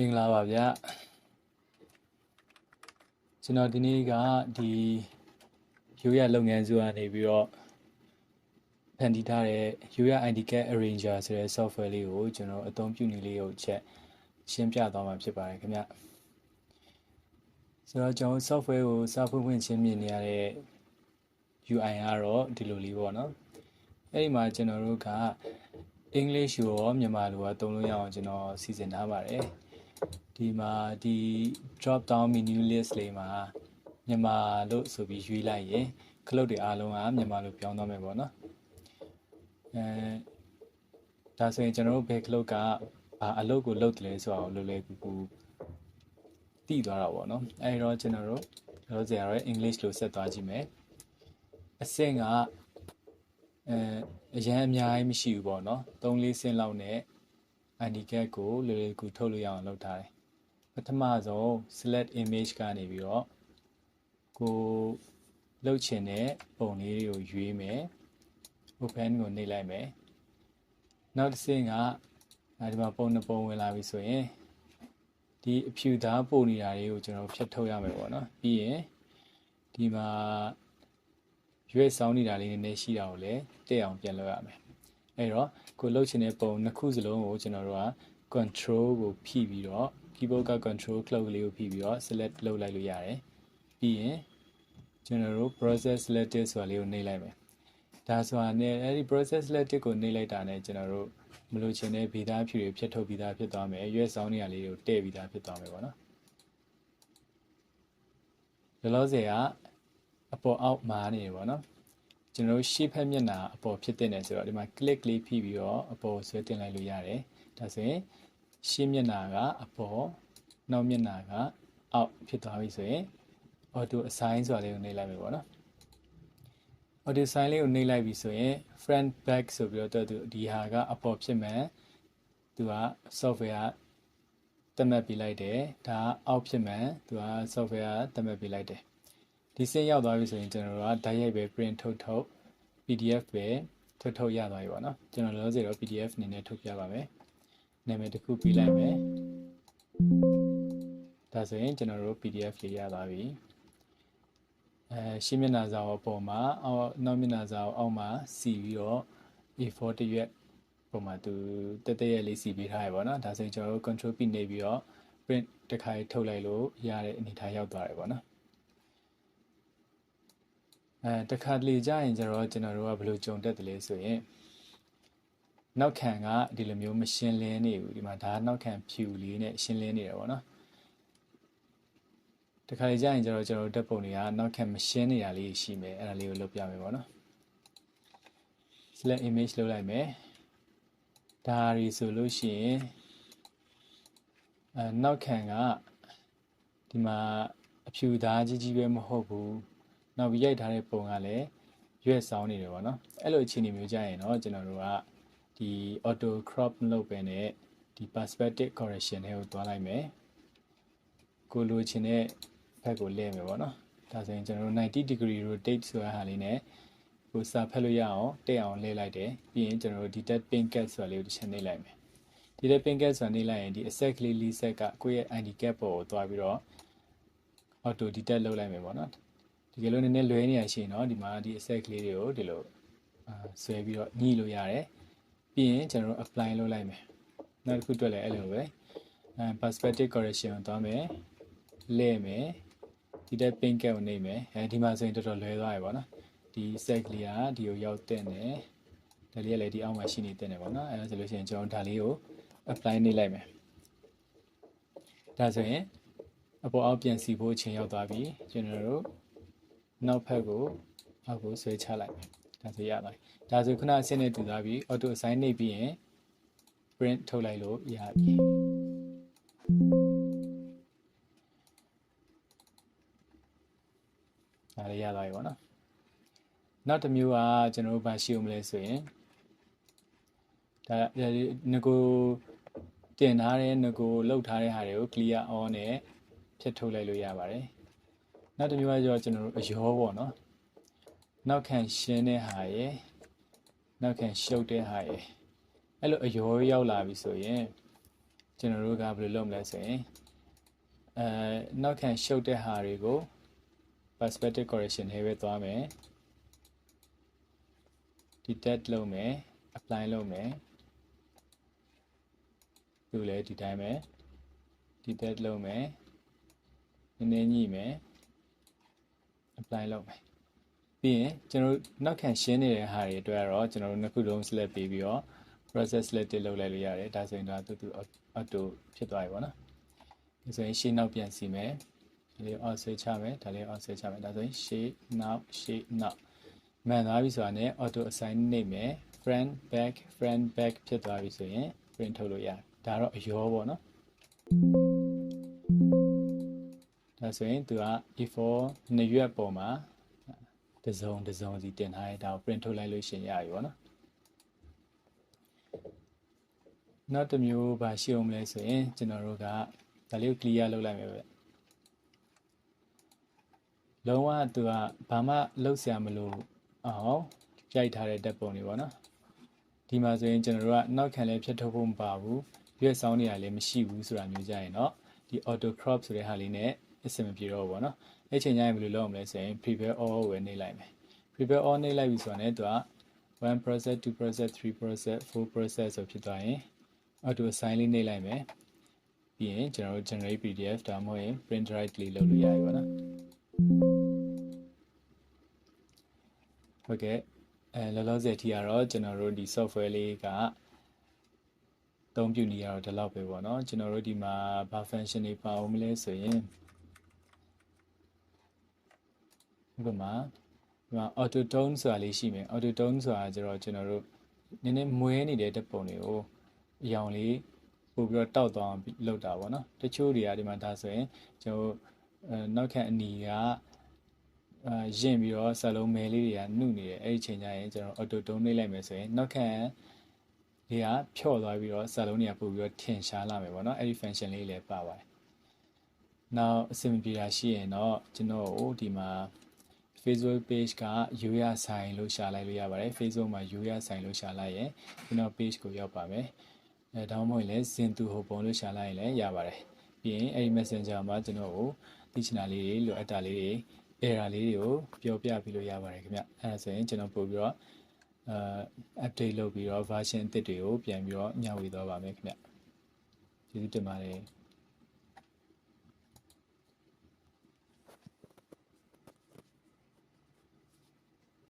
မင်္ဂလာပါဗျကျွန်တော်ဒီနေ့ကဒီရိုးရလုပ်ငန်းစုကနေပြီးတော့ဖန်တီးထားတဲ့ရိုးရ ID Card Arranger ဆိုတဲ့ software လေးကိုကျွန်တော်အသုံးပြုနေလေးကိုချက်ရှင်းပြသွားမှာဖြစ်ပါတယ်ခင်ဗျဆိုတော့ကျွန်တော် software ကိုစဖွင့်ဖွင့်ချင်းမြင်နေရတဲ့ UI ကတော့ဒီလိုလေးပေါ့နော်အဲ့ဒီမှာကျွန်တော်တို့က English ကိုရောမြန်မာလိုရောသုံးလို့ရအောင်ကျွန်တော်စီစဉ်ထားပါတယ် ဒီမှာဒီ drop down menu list လေးမှာမြန်မာလို့ဆိုပြီးရွေးလိုက်ရင်ခလုတ်တွေအားလုံးကမြန်မာလိုပြောင်းသွားမယ်ပေါ့နော်အဲဒါဆိုရင်ကျွန်တော်တို့ဘယ်ခလုတ်ကဘာအလုပ်ကိုလုပ်တယ်လဲဆိုတော့လွယ်လွယ်ကူကူတည်သွားတာပေါ့နော်အဲဒီတော့ကျွန်တော်တို့လောဆရာရဲ့ English လို့ဆက်သွားကြည့်မယ်အဆင့်ကအဲအရန်အများကြီးမရှိဘူးပေါ့နော်3 4ဆင့်လောက်နဲ့ ID card ကိုလွယ်လွယ်ကူထုတ်လို့ရအောင်လုပ်ထားတယ်ပထမဆုံး select image ကနေပြီးတော့ကိုလှုပ်ချင်တဲ့ပုံလေးတွေကိုရွေးမယ် open ကိုနှိပ်လိုက်မယ်နောက်တစ်ဆင့်ကအဲဒီမှာပုံနှစ်ပုံဝင်လာပြီဆိုရင်ဒီအဖြူသားပုံနေတာတွေကိုကျွန်တော်ဖြတ်ထုတ်ရမယ်ပေါ့နော်ပြီးရင်ဒီမှာရွေးဆောင်နေတာလေးနည်းနည်းရှိတာကိုလည်းတက်အောင်ပြန်လုပ်ရမယ် အဲ့တော့ကိုလှုပ်ချင်တဲ့ပုံနှစ်ခုစလုံးကိုကျွန်တော်တို့က control ကိုဖိပြီးတော့ keyboard က control ခလုတ်ကလေးကိုဖိပြီးတော့ select လုပ်လိုက်လို့ရတယ်ပြီးရင်ကျွန်တော်တို့ process selected ဆိုတာလေးကိုနှိပ်လိုက်မယ်ဒါဆိုတာနဲ့အဲ့ဒီ process selected ကိုနှိပ်လိုက်တာနဲ့ကျွန်တော်တို့မလို့ချင်တဲ့ဗီသားဖြူတွေဖြတ်ထုတ်ပြီးသားဖြစ်သွားမယ်ရွေးဆောင်နေရလေးတွေကိုတဲ့ပြီးသားဖြစ်သွားမယ်ပေါ့နော်လောလောဆယ်ကအပေါ်အောက်မာနေတယ်ပေါ့နော် ကျွန်တော်တို့ရှေ့ဖက်မျက်နှာအပေါ်ဖြစ်တဲ့နေဆိုတော့ဒီမှာ click လေးဖိပြီးတော့အပေါ်ဆွဲတင်လိုက်လို့ရတယ်ဒါဆိုရင်ရှေ့မျက်နှာကအပေါ်နောက်မျက်နှာကအောက်ဖြစ်သွားပြီဆိုရင် auto assign ဆိုတာလေးကိုနှိပ်လိုက်မယ်ပေါ့နော် auto assign လေးကိုနှိပ်လိုက်ပြီဆိုရင် front back ဆိုပြီးတော့သူဒီဟာကအပေါ်ဖြစ်မယ်သူက software ကတတ်မှတ်ပေးလိုက်တယ်ဒါအောက်ဖြစ်မယ်သူက software ကတတ်မှတ်ပေးလိုက်တယ် ဒီစင်ရောက်သွားပြီဆိုရင်ကျွန်တော်တို့ကဓာတ်ရိုက်ပဲ print ထုတ်ထုတ် PDF ပဲထုတ်ထုတ်ရသွားပြီပေါ့နော်ကျွန်တော်လောလောဆယ်တော့ PDF အနေနဲ့ထုတ်ပြပါမယ်နာမည်တစ်ခုပေးလိုက်မယ်ဒါဆိုရင်ကျွန်တော်တို့ PDF လေးရသွားပြီအဲရှင်းမျက်နှာစာအပေါ်မှာအောက်နောက်မျက်နှာစာအောက်မှာစီပြီးတော့ A4 တရွက်ပုံမှာသူတက်တက်ရက်လေးစီပေးထားရပါတော့ဒါဆိုရင်ကျွန်တော်တို့ control P နေပြီးတော့ print တစ်ခါထုတ်လိုက်လို့ရတဲ့အနေအထားရောက်သွားတယ်ပေါ့နော် အဲတခါတလေကြာရင်ကျတော့ကျွန်တော်တို့ကဘယ်လိုကြုံတတ်တယ်လဲဆိုရင်နောက်ခံကဒီလိုမျိုးမရှင်းလင်းနေဘူးဒီမှာဒါနောက်ခံဖြူလေးနဲ့ရှင်းလင်းနေတယ်ပေါ့နော်တခါလေကြာရင်ကျတော့ကျွန်တော်တို့တက်ပုံတွေကနောက်ခံမရှင်းနေတာလေးရှိမယ်အဲ့ဒါလေးကိုလုပ်ပြမယ်ပေါ့နော် select image လုပ်လိုက်မယ်ဒါရီဆိုလို့ရှိရင်အဲနောက်ခံကဒီမှာအဖြူသားကြီးကြီးပဲမဟုတ်ဘူး နောက်ပြီးရိုက်ထားတဲ့ပုံကလည်းရွက်ဆောင်နေတယ်ပေါ့နော်အဲ့လိုအခြေအနေမျိုးကြရင်တော့ကျွန်တော်တို့ကဒီ auto crop မလုပ်ပဲနဲ့ဒီ perspective correction တွေကိုတွားလိုက်မယ်ကိုလိုချင်တဲ့ဘက်ကိုလဲမယ်ပေါ့နော်ဒါဆိုရင်ကျွန်တော်တို့90 degree rotate ဆိုတဲ့ဟာလေးနဲ့ကိုစာဖက်လို့ရအောင်တက်အောင်လဲလိုက်တယ်ပြီးရင်ကျွန်တော်တို့ detect pin cap ဆိုတာလေးကိုတစ်ချက်နှိပ်လိုက်မယ် detect pin cap ဆိုတာနှိပ်လိုက်ရင်ဒီ asset ကလေးလေးဆက်ကကိုယ့်ရဲ့ ID cap ပေါ်ကိုတွားပြီးတော့ auto detect လုပ်လိုက်မယ်ပေါ့နော် ဒီကလေးနည်းနည်းလွဲနေရရှိရင်တော့ဒီမှာဒီ asset ကလေးတွေကိုဒီလိုအာဆွဲပြီးတော့ညှိလို့ရတယ်ပြီးရင်ကျွန်တော်တို့ apply လုပ်လိုက်မယ်နောက်တစ်ခုတွက်လည်းအဲ့လိုပဲအဲ perspective correction ကိုသွားမယ်လဲမယ်ဒီတက် pin cap ကိုနှိပ်မယ်အဲဒီမှာဆိုရင်တော်တော်လွဲသွားပြီပေါ့နော်ဒီ set ကလေးကဒီကိုရောက်တဲ့နေဒါလေးကလည်းဒီအောက်မှာရှိနေတဲ့နေပေါ့နော်အဲဒါဆိုလို့ရှိရင်ကျွန်တော်ဒါလေးကို apply နှိပ်လိုက်မယ်ဒါဆိုရင်အပေါ်အောက်ပြန်စီဖို့အချိန်ရောက်သွားပြီကျွန်တော်တို့ နောက်ဖက်ကိုအောက်ကိုဆွဲချလိုက်မယ်ဒါဆိုရသွားပြီဒါဆိုခုနအဆင့်နဲ့တူသွားပြီ auto assign နှိပ်ပြီးရင် print ထုတ်လိုက်လို့ရပြီဒါလေးရသွားပြီပေါ့နော်နောက်တစ်မျိုးကကျွန်တော်တို့ဗာရှိအောင်မလဲဆိုရင်ဒါငကိုတင်ထားတဲ့ငကိုလှုပ်ထားတဲ့ဟာတွေကို clear on နဲ့ဖြတ်ထုတ်လိုက်လို့ရပါတယ် နောက်တစ်မျိုးကကျတော့ကျွန်တော်တို့အယောပေါ့နော်နောက်ခံရှင်းတဲ့ဟာရယ်နောက်ခံရှုပ်တဲ့ဟာရယ်အဲ့လိုအယောရောက်လာပြီဆိုရင်ကျွန်တော်တို့ကဘယ်လိုလုပ်မလဲဆိုရင်အဲနောက်ခံရှုပ်တဲ့ဟာတွေကို perspective correction နဲ့ပဲသွားမယ် detect လုပ်မယ် apply လုပ်မယ်သူလည်းဒီတိုင်းပဲ detect လုပ်မယ်နည်းနည်းညှိမယ် apply လုပ်မယ်ပြီးရင်ကျွန်တော်တို့နောက်ခံရှင်းနေတဲ့ဟာတွေအတွက်ကတော့ကျွန်တော်တို့နှစ်ခုလုံး select ပေးပြီးတော့ process selected လုပ်လိုက်လို့ရတယ်ဒါဆိုရင်တော့တူတူ auto ဖြစ်သွားပြီပေါ့နော်ဒါဆိုရင်ရှေ့နောက်ပြန်စီမယ်ဒါလေး off switch ချမယ်ဒါလေး off switch ချမယ်ဒါဆိုရင်ရှေ့နောက်ရှေ့နောက်မှန်သွားပြီဆိုတာနဲ့ auto assign နေမယ် front back front back ဖြစ်သွားပြီဆိုရင် print ထုတ်လို့ရတယ်ဒါတော့အရောပေါ့နော် ဒါဆိုရင်သူက before နှစ်ရွက်ပေါ်မှာတစ်စုံတစ်စုံစီတင်ထားရတာကို print ထုတ်လိုက်လို့ရှရင်ရပြီပေါ့နော်နောက်တစ်မျိုးပါရှိအောင်မလဲဆိုရင်ကျွန်တော်တို့ကဒါလေးကို clear လုပ်လိုက်မယ်ပဲလုံးဝသူကဘာမှလှုပ်ရှားမလို့အောင်ရိုက်ထားတဲ့တက်ပုံတွေပေါ့နော်ဒီမှာဆိုရင်ကျွန်တော်တို့ကနောက်ခံလည်းဖြတ်ထုတ်ဖို့မပါဘူးရွက်ဆောင်းနေရလည်းမရှိဘူးဆိုတာမျိုးကြရင်တော့ဒီ auto crop ဆိုတဲ့ဟာလေးနဲ့ အဆင်မပြေတော့ဘူးပေါ့နော်အဲ့ချိန်ကျရင်ဘယ်လိုလုပ်အောင်လဲဆိုရင် prepare all ကိုနေလိုက်မယ် prepare all နေလိုက်ပြီဆိုတော့ ਨੇ သူက1 process 2 process 3 process 4 process ဆိုဖြစ်သွားရင် auto assign လေးနေလိုက်မယ်ပြီးရင်ကျွန်တော်တို့ generate pdf ဒါမှမဟုတ်ရင် print write လေးလုပ်လို့ရပြီပေါ့နော်ဟုတ်ကဲ့အဲလောလောဆယ်ထိကတော့ကျွန်တော်တို့ဒီ software လေးကသုံးပြုနေရတော့ဒီလောက်ပဲပေါ့နော်ကျွန်တော်တို့ဒီမှာဘာ function တွေပါအောင်မလဲဆိုရင် ဥပမာဒီမှာ auto tone ဆိုတာလေးရှိမယ် auto tone ဆိုတာကျတော့ကျွန်တော်တို့နည်းနည်းမွဲနေတဲ့တက်ပုံတွေကိုအယောင်လေးပို့ပြီးတော့တောက်သွားအောင်လုပ်တာပေါ့နော်တချို့တွေကဒီမှာဒါဆိုရင်ကျွန်တော်အဲနောက်ခံအနီကအာရင့်ပြီးတော့စလုံးမဲလေးတွေကနှုတ်နေတယ်အဲ့ဒီချိန်ကျရင်ကျွန်တော် auto tone နှိပ်လိုက်မယ်ဆိုရင်နောက်ခံလေးကဖြော့သွားပြီးတော့စလုံးတွေကပို့ပြီးတော့ထင်ရှားလာမယ်ပေါ့နော်အဲ့ဒီ function လေးလည်းပါပါတယ်နောက်အဆင်ပြေတာရှိရင်တော့ကျွန်တော်တို့ဒီမှာ Facebook page ကရိုးရဆိုင်လို့ရှာလိုက်လို့ရပါတယ် Facebook မှာရိုးရဆိုင်လို့ရှာလိုက်ရင်ကျွန်တော် page ကိုရောက်ပါမယ်အဲဒါမှမဟုတ်လည်းဇင်သူဟိုပုံလို့ရှာလိုက်ရင်လည်းရပါတယ်ပြီးရင်အဲဒီ Messenger မှာကျွန်တော်ကိုသိချင်တာလေးတွေလိုအပ်တာလေးတွေ error လေးတွေကိုပြောပြပြီးလို့ရပါတယ်ခင်ဗျအဲဒါဆိုရင်ကျွန်တော်ပို့ပြီးတော့အာ update လုပ်ပြီးတော့ version အသစ်တွေကိုပြန်ပြီးတော့ညှဝေသွားပါမယ်ခင်ဗျကျေးဇူးတင်ပါတယ်